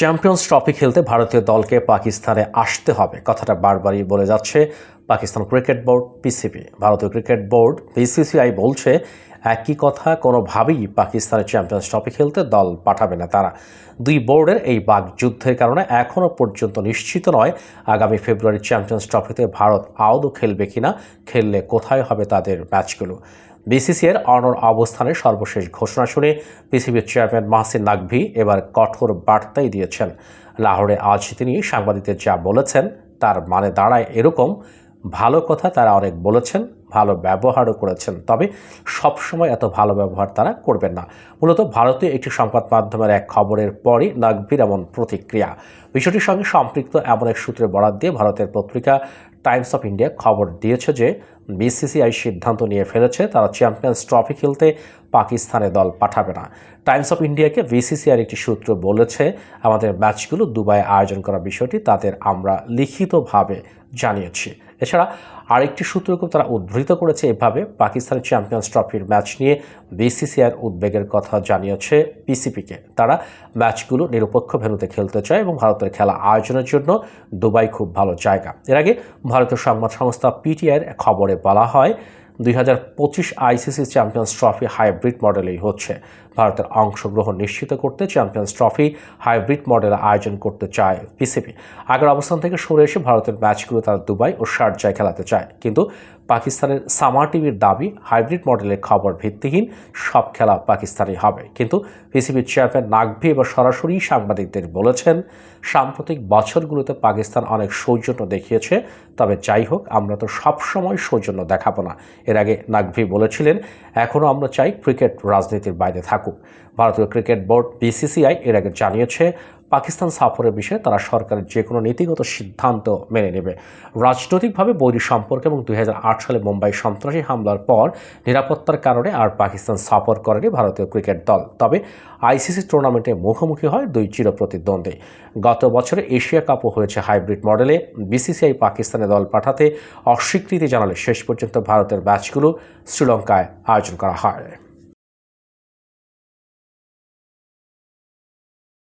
Champions trophy খেলতে ভারতীয় দলকে পাকিস্তানে আসতে হবে। কথাটা বারবারই বলে যাচ্ছে পাকিস্তান ক্রিকেট বোর্ড, পিসিবি। ভারতীয় ক্রিকেট বোর্ড, বিসিসিআই বলছে একই কথা কোনোভাবেই পাকিস্তানের চ্যাম্পিয়ন্স ট্রফি খেলতে দল পাঠাবে না তারা। দুই বোর্ডের এই বাঘ যুদ্ধের কারণে এখনও পর্যন্ত নিশ্চিত নয় আগামী ফেব্রুয়ারি চ্যাম্পিয়ন্স ট্রফিতে ভারত আদৌ খেলবে কিনা, খেললে কোথায় হবে তাদের ম্যাচগুলো। বিসিসিআইয়ের অনর অবস্থানের সর্বশেষ ঘোষণা শুনে পিসিবির চেয়ারম্যান মাহসিন নাকভি এবার কঠোর বার্তাই দিয়েছেন। লাহোরে আজ তিনি সাংবাদিকদের যা বলেছেন তার মানে দাঁড়ায় এরকম। ভালো কথা তারা অনেক বলেছেন, ভালো ব্যবহারও করেছেন, তবে সবসময় এত ভালো ব্যবহার তারা করবেন না। মূলত ভারতীয় একটি সংবাদ মাধ্যমের এক খবরের পরই নাকভির এমন প্রতিক্রিয়া। বিষয়টির সঙ্গে সম্পৃক্ত এমন এক সূত্রে বরাদ দিয়ে ভারতের পত্রিকা টাইমস অফ ইন্ডিয়া খবর দিয়েছে যে, বিসিসিআই সিদ্ধান্ত নিয়ে ফেলেছে, তারা চ্যাম্পিয়ন্স ট্রফি খেলতে পাকিস্তানে দল পাঠাবে না। টাইমস অফ ইন্ডিয়াকে বিসিসিআর একটি সূত্র বলেছে, আমাদের ম্যাচগুলো দুবাই আয়োজন করার বিষয়টি তাদের আমরা লিখিতভাবে জানিয়েছি। এছাড়া আরেকটি সূত্রকে তারা উদ্ধৃত করেছে এভাবে পাকিস্তানের চ্যাম্পিয়ন্স ট্রফির ম্যাচ নিয়ে বিসিসিআর উদ্বেগের কথা জানিয়েছে পিসিপিকে তারা ম্যাচগুলো নিরপেক্ষ ভেন্যুতে খেলতে চায় এবং ভারতের খেলা আয়োজনের জন্য দুবাই খুব ভালো জায়গা। এর আগে ভারতীয় সংবাদ সংস্থা পিটিআইয়ের খবরে বলা হয়, দুই হাজার পঁচিশ আইসিসি চ্যাম্পিয়ন্স ট্রফি হাইব্রিড মডেলেই হচ্ছে। ভারতের অংশগ্রহণ নিশ্চিত করতে চ্যাম্পিয়ন্স ট্রফি হাইব্রিড মডেল আয়োজন করতে চায় পিসিবি। আগের অবস্থান থেকে সরে এসে ভারতের ম্যাচগুলো তারা দুবাই ও শারজায় খেলাতে চায়। কিন্তু পাকিস্তানের সামার টিভির দাবি, হাইব্রিড মডেলের খবর ভিত্তিহীন, সব খেলা পাকিস্তানি হবে। কিন্তু পিসিবির চেয়ারম্যান নাকভি এবার সরাসরি সাংবাদিকদের বলেছেন, সাম্প্রতিক বছরগুলোতে পাকিস্তান অনেক সৌজন্য দেখিয়েছে, তবে যাই হোক, আমরা তো সবসময় সৌজন্য দেখাবো না। এর আগে নাকভি বলেছিলেন এখনও আমরা চাই ক্রিকেট রাজনীতির বাইরে থাকুক। ভারতীয় ক্রিকেট বোর্ড বিসিসিআই এর আগে জানিয়েছে, পাকিস্তান সফরের বিষয়ে তারা সরকারের যে কোনো নীতিগত সিদ্ধান্ত মেনে নেবে। রাজনৈতিকভাবে বৈরী সম্পর্ক এবং দুই হাজার আট সালে মুম্বাই সন্ত্রাসী হামলার পর নিরাপত্তার কারণে আর পাকিস্তান সফর করেনি ভারতীয় ক্রিকেট দল। তবে আইসিসি টুর্নামেন্টে মুখোমুখি হয় দুই চিরপ্রতিদ্বন্দ্বী। গত বছরে এশিয়া কাপও হয়েছে হাইব্রিড মডেলে। বিসিসিআই পাকিস্তানে দল পাঠাতে অস্বীকৃতি জানালে শেষ পর্যন্ত ভারতের ম্যাচগুলো শ্রীলঙ্কায় আয়োজন করা হয়।